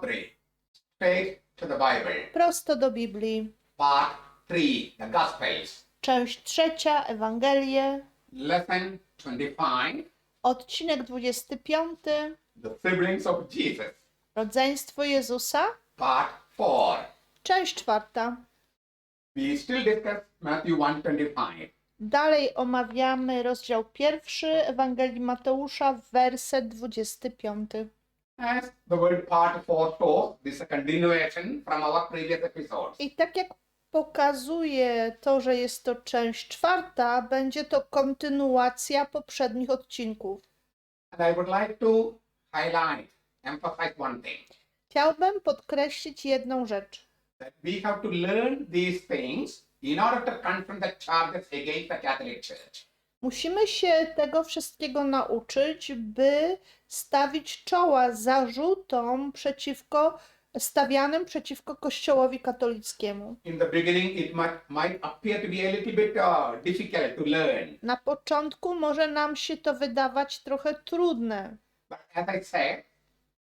3. Straight to the Bible. Prosto do Biblii. Part 3. The Gospels. Część trzecia, Ewangelie. Lesson 25. Odcinek 25. The siblings of Jesus. Rodzeństwo Jezusa. Part 4. Część czwarta. We still discuss Matthew 125. Dalej omawiamy rozdział pierwszy Ewangelii Mateusza, werset 25. As the word part 4 shows, this is a continuation from our previous episodes. I tak jak pokazuje to, że jest to część czwarta, będzie to kontynuacja poprzednich odcinków. And I would like to highlight, emphasize one thing. Chciałbym podkreślić jedną rzecz. That we have to learn these things in order to confront the charges against the Catholic Church. Musimy się tego wszystkiego nauczyć, by stawić czoła zarzutom przeciwko, stawianym przeciwko Kościołowi katolickiemu. Uh. Na początku może nam się to wydawać trochę trudne, But as I said,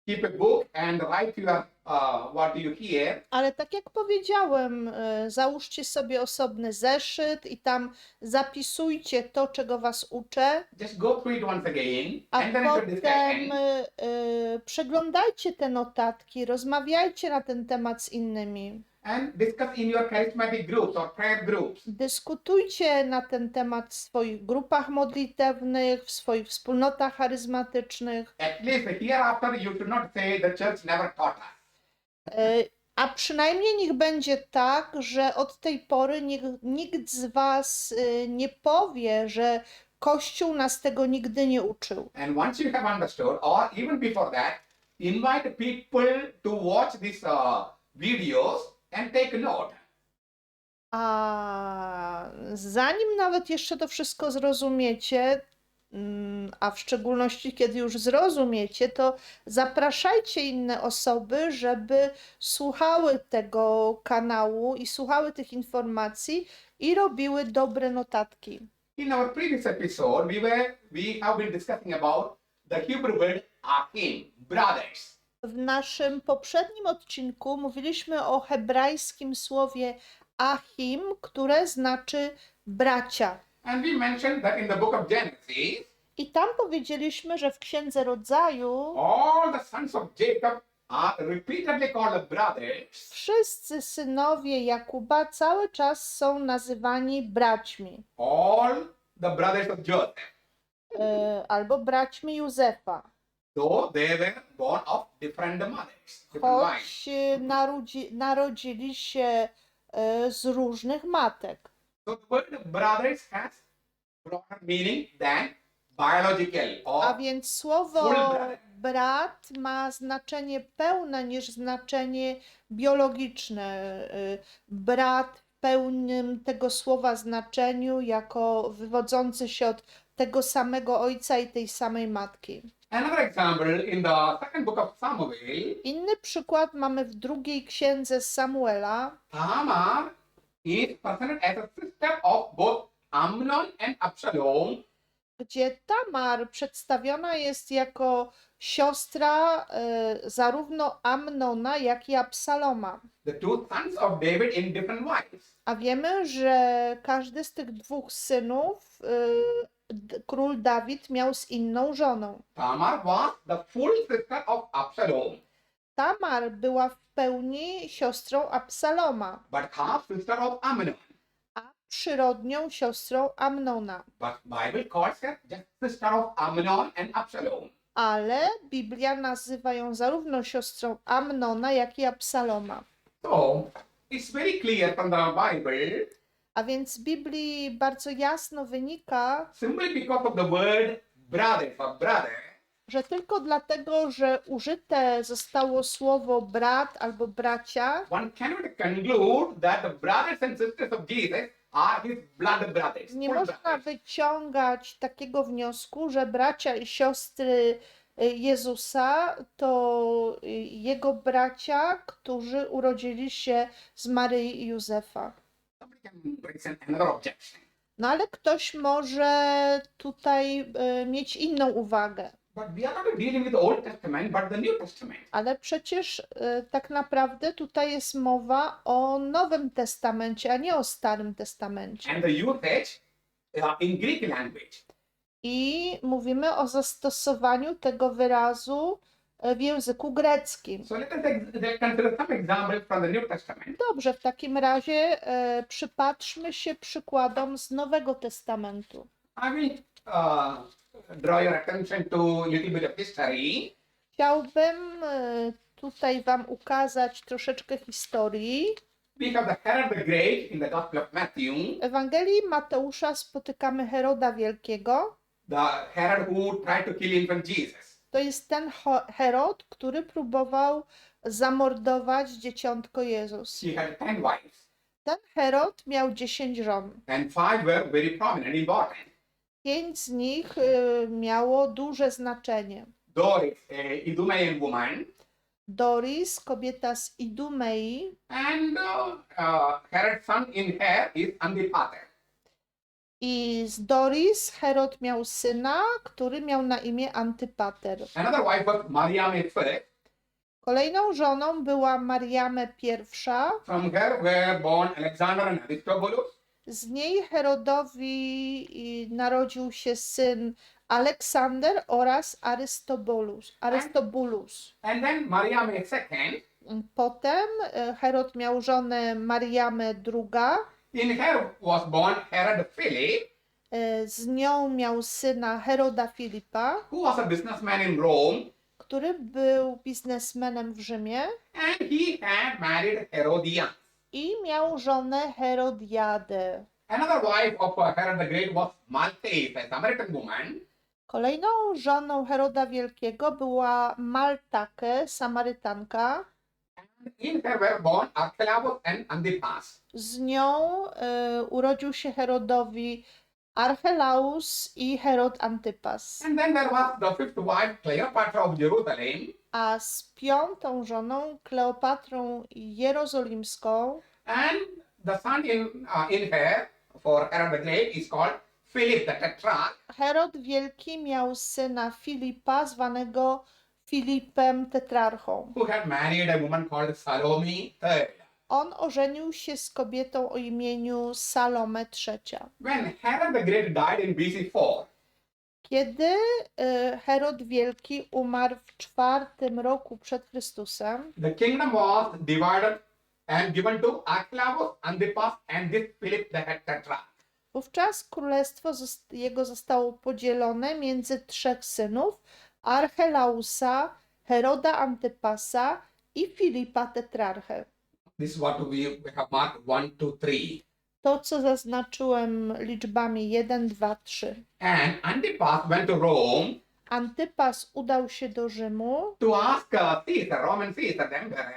keep a book and write your uh, what you hear. Ale tak jak powiedziałem, e, załóżcie sobie osobny zeszyt i tam zapisujcie to, czego was uczę, Just go through it once again, a enter into potem e, przeglądajcie te notatki, rozmawiajcie na ten temat z innymi. And discuss in your charismatic groups or prayer groups. Dyskutujcie na ten temat w swoich grupach modlitewnych, w swoich wspólnotach charyzmatycznych, At least hereafter, you should not say the church never taught us. e, a przynajmniej niech będzie tak, że od tej pory niech, nikt z Was e, nie powie, że Kościół nas tego nigdy nie uczył. And once you have understood, or even before that, invite people to watch these uh, videos and take note. A zanim nawet jeszcze to wszystko zrozumiecie, mm, a w szczególności kiedy już zrozumiecie, to zapraszajcie inne osoby, żeby słuchały tego kanału i słuchały tych informacji i robiły dobre notatki. In our previous episode, we were we have been discussing about the Hebrew word achim, brothers. W naszym poprzednim odcinku mówiliśmy o hebrajskim słowie achim, które znaczy bracia. And we mentioned that in the book of Genesis, I tam powiedzieliśmy, że w Księdze Rodzaju all the sons of Jacob are repeatedly called brothers. wszyscy synowie Jakuba cały czas są nazywani braćmi All the brothers of Joseph, e, albo braćmi Józefa, though they were born of different mothers, different choć narodzi, narodzili się e, z różnych matek. So the word brothers has broader meaning than biological A or więc słowo Full brat ma znaczenie pełne niż znaczenie biologiczne. E, Brat w pełnym tego słowa znaczeniu, jako wywodzący się od tego samego ojca i tej samej matki. Inny przykład mamy w drugiej księdze Samuela. Tamar is presented as a sister of both Amnon and Absalom, gdzie Tamar przedstawiona jest jako siostra e, zarówno Amnona, jak i Absaloma. the two sons of David in different wives. A wiemy, że każdy z tych dwóch synów D- król Dawid miał z inną żoną. Tamar was the full sister of Absalom, Tamar była w pełni siostrą Absaloma, but half sister of Amnon. a przyrodnią siostrą Amnona. But Bible calls her just sister of Amnon and Absalom. Ale Biblia nazywa ją zarówno siostrą Amnona, jak i Absaloma. So it's very clear from the Bible A więc z Biblii bardzo jasno wynika, simply because of the word brother for brother, że tylko dlatego, że użyte zostało słowo brat albo bracia, one cannot conclude that the brothers and sisters of Jesus are his blood brothers. nie full można brothers. wyciągać takiego wniosku, że bracia i siostry y, Jezusa to y, jego bracia, którzy urodzili się z Maryi i Józefa. No ale ktoś może tutaj y, mieć inną uwagę. Ale przecież y, tak naprawdę tutaj jest mowa o Nowym Testamencie, a nie o Starym Testamencie. And the usage uh, in Greek language. I mówimy o zastosowaniu tego wyrazu w języku greckim. So let us ex- consider some examples from the New Testament. Dobrze, w takim razie e, przypatrzmy się przykładom z Nowego Testamentu. I will uh, draw your attention to little bit of history. Chciałbym e, tutaj Wam ukazać troszeczkę historii. We have the Herod the Great in the Gospel of Matthew, W Ewangelii Mateusza spotykamy Heroda Wielkiego. the Herod who tried to kill infant Jesus. To jest ten Herod, który próbował zamordować dzieciątko Jezus. He had ten wives, Ten Herod miał 10 żon. and five were very prominent, important. Pięć z nich e, miało duże znaczenie. Doris, a Idumean woman, Doris, kobieta z Idumei, and uh, uh, Herod's son in her is Antipater. I z Doris Herod miał syna, który miał na imię Antypater. Another wife was first. Kolejną żoną była Mariame I. From her were born Alexander and Aristobulus. Z niej Herodowi i narodził się syn Aleksander oraz Arystobulus. Arystobulus. And then II. Potem e, Herod miał żonę Mariamę II. In her was born Herod Philip, e, Z nią miał syna Heroda Filipa, who was a businessman in Rome, który był biznesmenem w Rzymie. and he had married Herodias. i miał żonę Herodiadę. Another wife of uh, Herod the Great was Maltese, a Samaritan woman. Kolejną żoną Heroda Wielkiego była Maltake, Samarytanka. Z nią e, urodził się Herodowi Archelaus i Herod Antypas. And then there was the fifth wife, Cleopatra of Jerusalem. A z piątą żoną, Kleopatrą Jerozolimską, And the son in, uh, in her for Herod the Great is called Philip the Tetrarch. Herod Wielki miał syna Filipa, zwanego Filipem Tetrarchą. who had married a woman called Salome III. On ożenił się z kobietą o imieniu Salome III. When Herod the Great died in BC 4, Kiedy y, Herod Wielki umarł w czwartym roku przed Chrystusem, the kingdom was divided and given to Archelaus, Antipas, and this Philip the Tetrarch. wówczas królestwo zos- jego zostało podzielone między trzech synów: Archelausa, Heroda Antypasa i Filipa Tetrarchę. This is what we, have marked 1, 2, 3. To, co zaznaczyłem liczbami 1, 2, 3. And Antipas went to Rome Antypas udał się do Rzymu, to ask uh, Caesar, Roman Caesar, the emperor,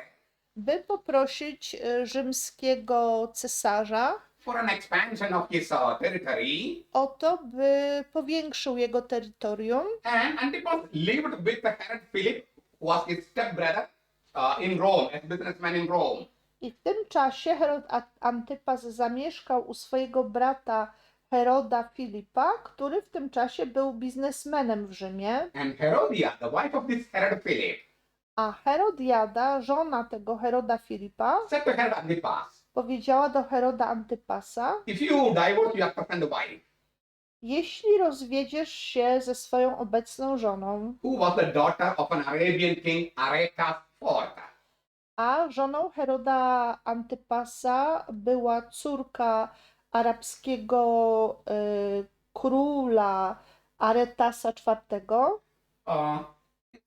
by poprosić y, rzymskiego cesarza for an expansion of his uh, territory. o to, by powiększył jego terytorium. And Antipas lived with Herod Philip, who was his stepbrother uh, in Rome, as businessman in Rome. I w tym czasie Herod A- Antypas zamieszkał u swojego brata Heroda Filipa, który w tym czasie był biznesmenem w Rzymie, And Herodia, the wife of this Herod Philip, a Herodiada, żona tego Heroda Filipa, said to Herod Antipas, powiedziała do Heroda Antypasa: If you divorce your present wife, Jeśli rozwiedziesz się ze swoją obecną żoną, who was the daughter of an Arabian king Aretas IV, a żoną Heroda Antypasa była córka arabskiego y, króla Aretasa IV, uh,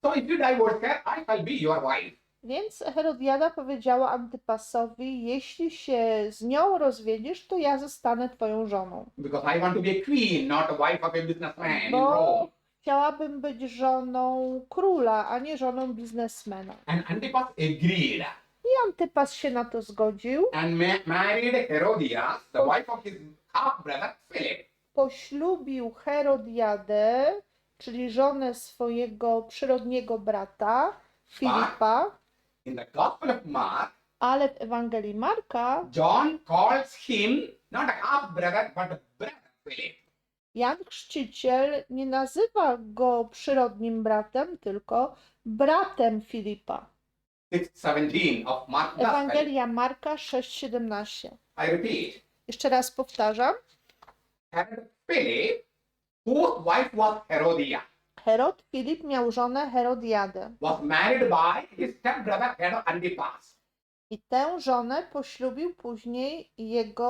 so if you divorce her, I shall be your wife. Więc Herodiada powiedziała Antypasowi: Jeśli się z nią rozwiedziesz, to ja zostanę twoją żoną. Because I want to be a queen, not a wife of a businessman in Bo Rome. chciałabym być żoną króla, a nie żoną biznesmena. And Antipas agreed I Antypas się na to zgodził. and ma- married Herodias, the wife of his half brother Philip. Poślubił Herodiadę, czyli żonę swojego przyrodniego brata Filipa, In the Gospel of Mark, ale w Ewangelii Marka John calls him not a half brother, but a brother Philip. Jan Chrzciciel nie nazywa go przyrodnim bratem, tylko bratem Filipa. 617 of Mark. Ewangelia Marka 6,17. I repeat, Jeszcze raz powtarzam. Herod Philip, whose wife was Herodias, Herod Filip miał żonę Herodiadę was married by his stepbrother Herod Antipas. i tę żonę poślubił później jego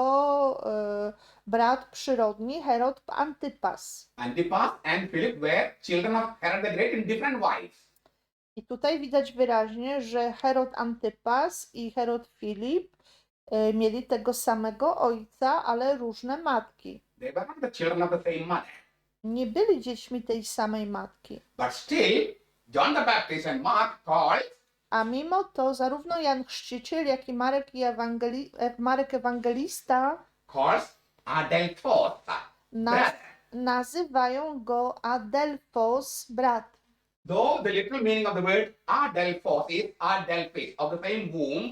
e, brat przyrodni Herod Antypas. Antipas and Philip were children of Herod the Great in different wives. I tutaj widać wyraźnie, że Herod Antypas i Herod Filip e, mieli tego samego ojca, ale różne matki. They were not the children of the same mother. Nie byli dziećmi tej samej matki. But still, John the Baptist and Mark called A mimo to zarówno Jan Chrzciciel, jak i Marek, i Ewangeli- e, Marek Ewangelista calls Adelphos, na- brother. nazywają go Adelfos, brat. Though the literal meaning of the word Adelphos is Adelphis, of the same womb,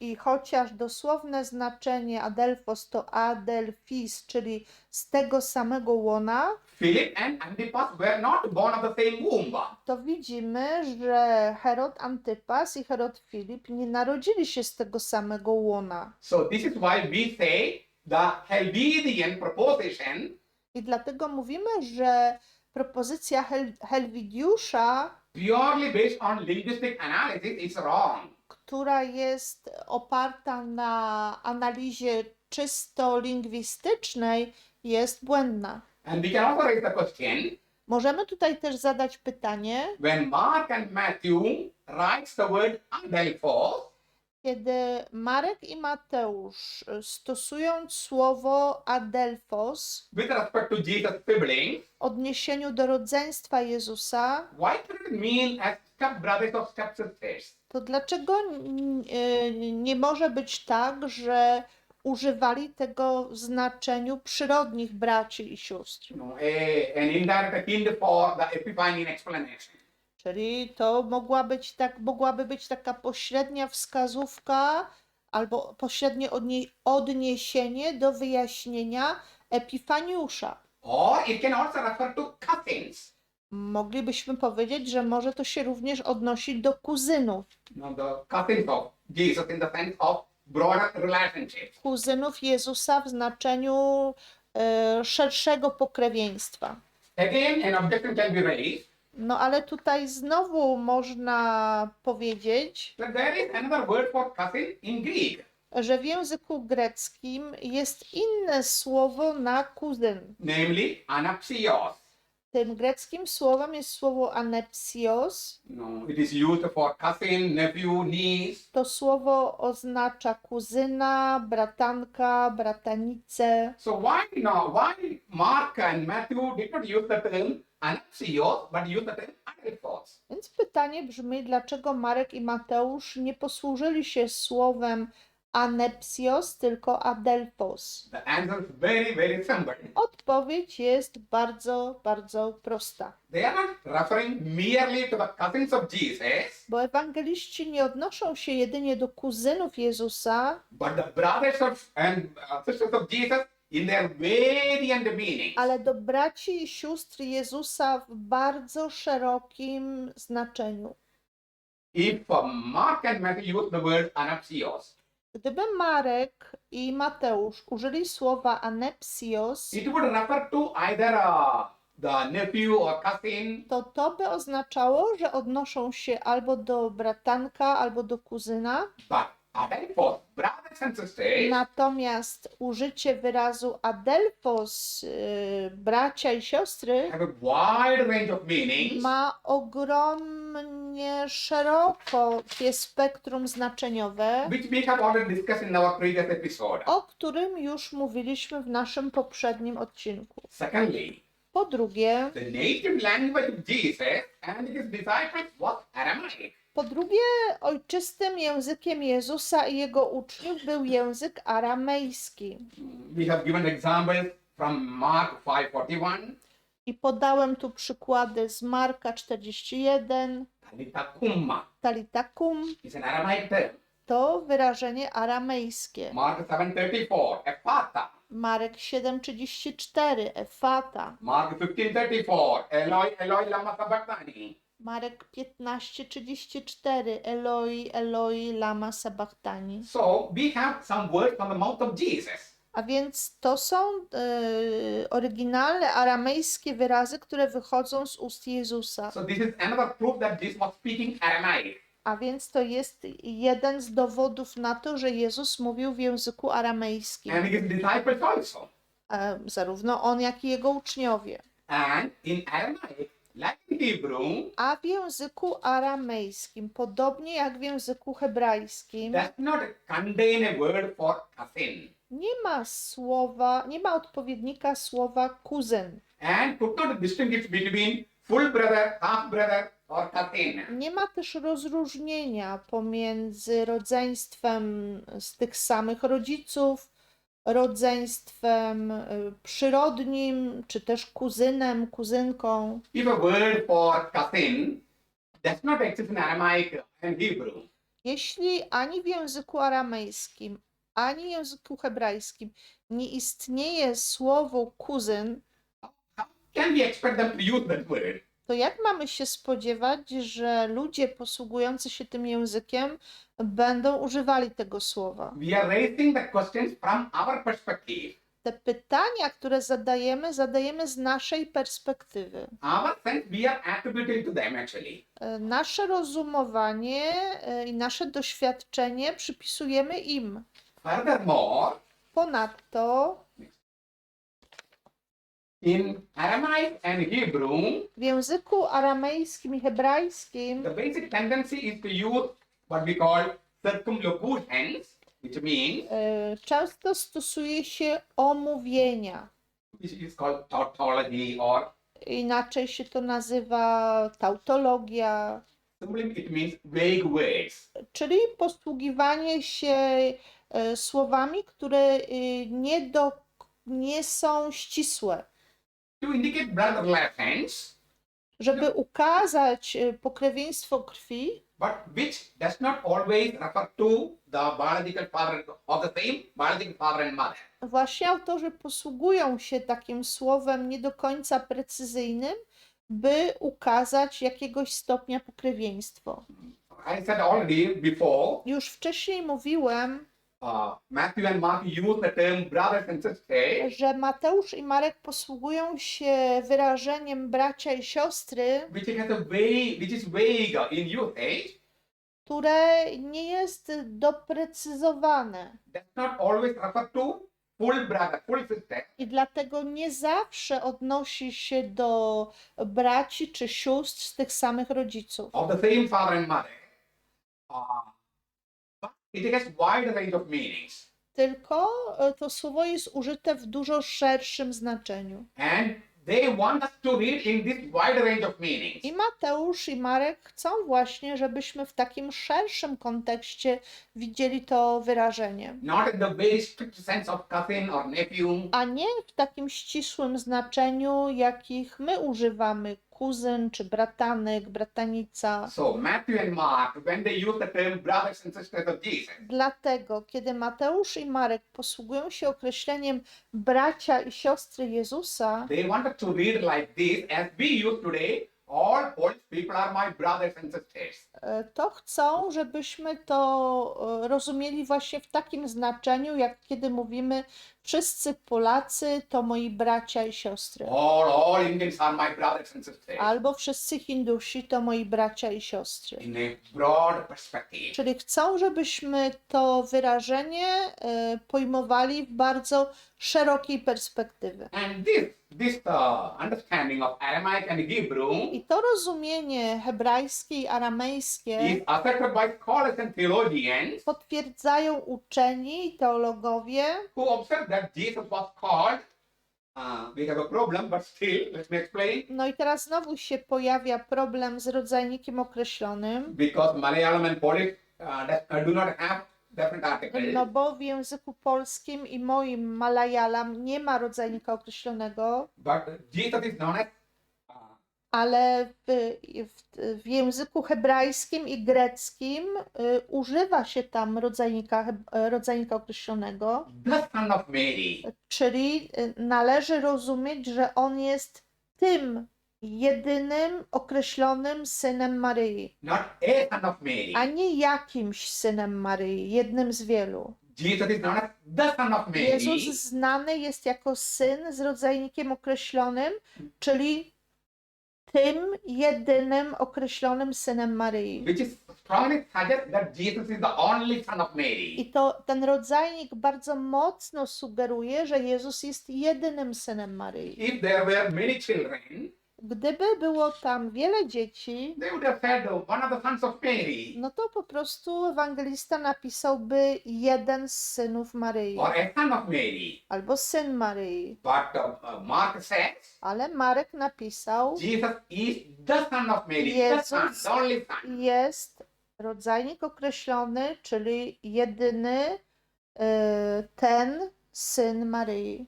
I chociaż dosłowne znaczenie Adelfos to Adelfis, czyli z tego samego łona, Philip and Antipas were not born of the same womb. to widzimy, że Herod Antypas i Herod Filip nie narodzili się z tego samego łona. So this is why we say the Helvidian proposition I dlatego mówimy, że propozycja Hel- Helwidiusza, purely based on linguistic analysis is wrong. Która jest oparta na analizie czysto lingwistycznej, jest błędna. And we can also raise the question Możemy tutaj też zadać pytanie, when Mark and Matthew writes the word Adelphos, kiedy Marek i Mateusz y, stosując słowo Adelfos with respect to Jesus' siblings, w odniesieniu do rodzeństwa Jezusa, why does it mean as stepbrothers or stepsisters? To dlaczego y, nie może być tak, że używali tego w znaczeniu przyrodnich braci i sióstr? Know, a, an indirect hint for the Epiphanian explanation. Czyli to mogła być tak, mogłaby być taka pośrednia wskazówka albo pośrednie odnie, odniesienie do wyjaśnienia Epifaniusza. Or it can also refer to cousins. Moglibyśmy powiedzieć, że może to się również odnosić do kuzynów, know, the cousins of Jesus in the sense of broader relationships. kuzynów Jezusa w znaczeniu e, szerszego pokrewieństwa. Again, an objection can be raised No ale tutaj znowu można powiedzieć, that there is another word for cousin in Greek, że w języku greckim jest inne słowo na kuzyn. namely anapsios. Tym greckim słowem jest słowo anepsios. Know, it is used for cousin, nephew, niece. To słowo oznacza kuzyna, bratanka, bratanicę. So why no? Why Mark and Matthew did not use the term anapsios, but use the term adelphos? Więc pytanie brzmi, dlaczego Marek i Mateusz nie posłużyli się słowem anepsios, tylko adelphos? The answer is very, very simple. Odpowiedź jest bardzo, bardzo prosta. They are not referring merely to the cousins of Jesus, Bo ewangeliści nie odnoszą się jedynie do kuzynów Jezusa, but the brothers of and uh, sisters of Jesus in their variant meaning. ale do braci i sióstr Jezusa w bardzo szerokim znaczeniu. If uh, Mark and Matthew use the word anapsios, Gdyby Marek i Mateusz użyli słowa anepsios, it would refer to either uh, the nephew or cousin, to to by oznaczało, że odnoszą się albo do bratanka, albo do kuzyna. but adelphos, brothers and sisters, Natomiast użycie wyrazu adelphos, yy, bracia i siostry, have a wide range of meanings. ma ogromnie szerokie spektrum znaczeniowe, which we have already discussed in our previous episode. o którym już mówiliśmy w naszym poprzednim odcinku. Secondly, Po drugie, the native language of Jesus and his disciples was Aramaic. po drugie, ojczystym językiem Jezusa i jego uczniów był język aramejski. We have given examples from Mark 5:41, I podałem tu przykłady z Marka 41, Talita Kumma Talitakum, is an Aramaic term. to wyrażenie aramejskie. Mark 7:34, Ephata. Marek 7,34, Efata. Mark 15:34, Eloi, Eloi, lama sabachthani. Marek 15,34, Eloi, Eloi, lama sabachthani. So we have some words from the mouth of Jesus. A więc to są e, oryginalne aramejskie wyrazy, które wychodzą z ust Jezusa. So this is another proof that Jesus was speaking Aramaic. A więc to jest jeden z dowodów na to, że Jezus mówił w języku aramejskim. And his disciples also. E, zarówno on, jak i jego uczniowie. And in Aramaic, like in Hebrew, A w języku aramejskim, podobnie jak w języku hebrajskim, does not contain a word for cousin. Nie ma słowa, nie ma odpowiednika słowa kuzyn. And not distinguish between full brother, half brother, or cousin. Nie ma też rozróżnienia pomiędzy rodzeństwem z tych samych rodziców, rodzeństwem y, przyrodnim, czy też kuzynem, kuzynką. If a word for cousin does not exist in Aramaic and Hebrew, Jeśli ani w języku aramejskim, ani w języku hebrajskim nie istnieje słowo kuzyn, how can we expect them to use that word? to jak mamy się spodziewać, że ludzie posługujący się tym językiem będą używali tego słowa? We are raising the questions from our perspective. Te pytania, które zadajemy, zadajemy z naszej perspektywy. Our sense we are attributing to them actually. E, Nasze rozumowanie e, i nasze doświadczenie przypisujemy im. Furthermore, Ponadto in Aramaic and Hebrew, w języku aramejskim i hebrajskim the basic tendency is to use what we call circumlocutions, which means e, często stosuje się omówienia. which is called tautology or Inaczej się to nazywa tautologia, simply it means vague words. czyli posługiwanie się słowami, które e, nie, do, nie są ścisłe. To indicate blood relations, Żeby ukazać e, pokrewieństwo krwi, but which does not always refer to the biological father or the same biological father and mother. właśnie autorzy posługują się takim słowem nie do końca precyzyjnym, by ukazać jakiegoś stopnia pokrewieństwo. I said already before, Już wcześniej mówiłem, Matthew and Mark use the term brothers and sisters, że Mateusz i Marek posługują się wyrażeniem bracia i siostry, which has a way, which is vague in usage, które nie jest doprecyzowane does not always to full brother, full sister. i dlatego nie zawsze odnosi się do braci czy sióstr z tych samych rodziców. of the same father and mother. Uh, it has wide range of meanings. Tylko e, to słowo jest użyte w dużo szerszym znaczeniu. And they want us to read in this wide range of meanings. I Mateusz i Marek chcą właśnie, żebyśmy w takim szerszym kontekście widzieli to wyrażenie. Not in the very strict sense of cousin or nephew, a nie w takim ścisłym znaczeniu, jakich my używamy, kuzyn czy bratanek, bratanica. So Matthew and Mark, when they use the term brothers and sisters of Jesus, Dlatego, kiedy Mateusz i Marek posługują się określeniem bracia i siostry Jezusa, they wanted to read like this as we use today. All Polish people are my brothers and sisters. e, to chcą, żebyśmy to e, rozumieli właśnie w takim znaczeniu, jak kiedy mówimy wszyscy Polacy to moi bracia i siostry. All, all Indians are my brothers and sisters. Albo wszyscy Hindusi to moi bracia i siostry. In a broad perspective. Czyli chcą, żebyśmy to wyrażenie e, pojmowali w bardzo szerokiej perspektywy. And this, this uh, understanding of Aramaic and Hebrew I to rozumienie hebrajskie i aramejskie is accepted by scholars and theologians potwierdzają uczeni i teologowie, who observe that Jesus was called. We have a problem, but still, let me explain. no i teraz znowu się pojawia problem z rodzajnikiem określonym, Because Malayalam and Polish uh, uh, do not have different articles. no bo w języku polskim i moim malayalam nie ma rodzajnika określonego, But Jesus is known as ale w, w, w języku hebrajskim i greckim y, używa się tam rodzajnika, rodzajnika określonego, the son of Mary. czyli y, należy rozumieć, że on jest tym jedynym określonym synem Maryi, Not a son of Mary. a nie jakimś synem Maryi, jednym z wielu. Jesus is known as the son of Mary. Jezus znany jest jako syn z rodzajnikiem określonym, czyli tym jedynym określonym synem Maryi. Which is strongly suggests that Jesus is the only son of Mary. I to ten rodzajnik bardzo mocno sugeruje, że Jezus jest jedynym synem Maryi. If there were many children, Gdyby było tam wiele dzieci, they would have said uh, one of the sons of Mary no to po prostu ewangelista napisałby jeden z synów Maryi or a son of Mary. albo syn Maryi. But uh, uh, Mark says Ale Marek napisał, Jesus is the son of Mary, the son, Jezus the only son. jest rodzajnik określony, czyli jedyny y, ten syn Maryi.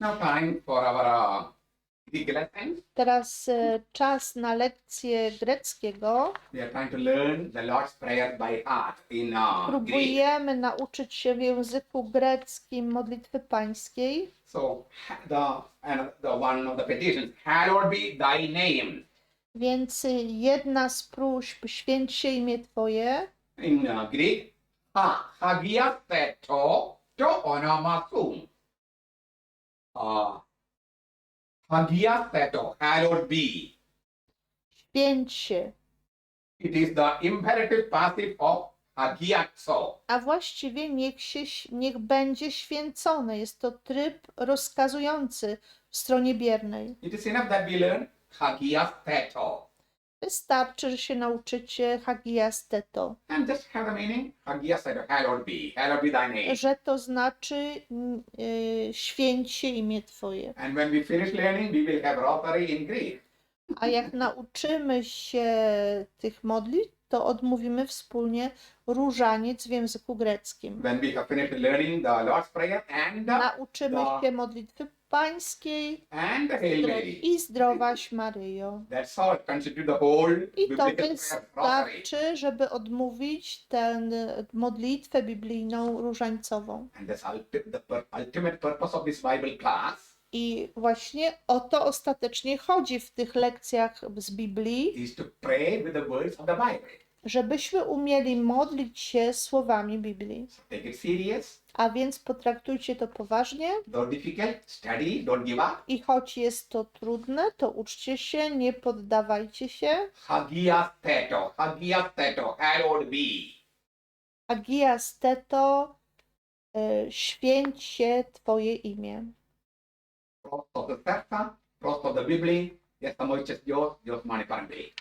Now time for our uh. Teraz y, czas na lekcję greckiego. Are trying to learn the Lord's Prayer by heart in uh, Greek. Próbujemy nauczyć się w języku greckim modlitwy pańskiej. So the and the one of the petitions, hallowed be thy name. Więc y, jedna z próśb, święć się imię Twoje, In uh, Greek, ha, hagias theto to onomasum. Uh, hagias theto, hallowed be. święć się. It is the imperative passive of hagiazo. A właściwie niech, się, niech będzie święcone. Jest to tryb rozkazujący w stronie biernej. It is enough that we learn hagias theto. Wystarczy, że się nauczycie Hagias Teto, And just have the meaning, hagias theto, hallowed be, hallowed be thy name. że to znaczy mm, y, święć się imię Twoje. And when we finish learning, we will have rosary in Greek. A jak nauczymy się tych modlitw, to odmówimy wspólnie różaniec w języku greckim. When we have finished learning the Lord's Prayer and the, Nauczymy Da. się modlitwy pańskiej and the Hail Mary. i zdrowaś Maryjo. That's all. The whole I to biblical prayer rosary. wystarczy, żeby odmówić tę modlitwę biblijną różańcową. And that's ulti- the pur- ultimate purpose of this Bible class I właśnie o to ostatecznie chodzi w tych lekcjach z Biblii, is to pray with the words of the Bible. żebyśmy umieli modlić się słowami Biblii. Take it serious. A więc potraktujcie to poważnie Though difficult, study, don't give up. i choć jest to trudne, to uczcie się, nie poddawajcie się. Hagias theto, hagias theto, hallowed be. Agias Teto, y, święć się Twoje imię. Prosto the serca, prosto the Bibli, yes, the Moises Dios, Dios mani parandi.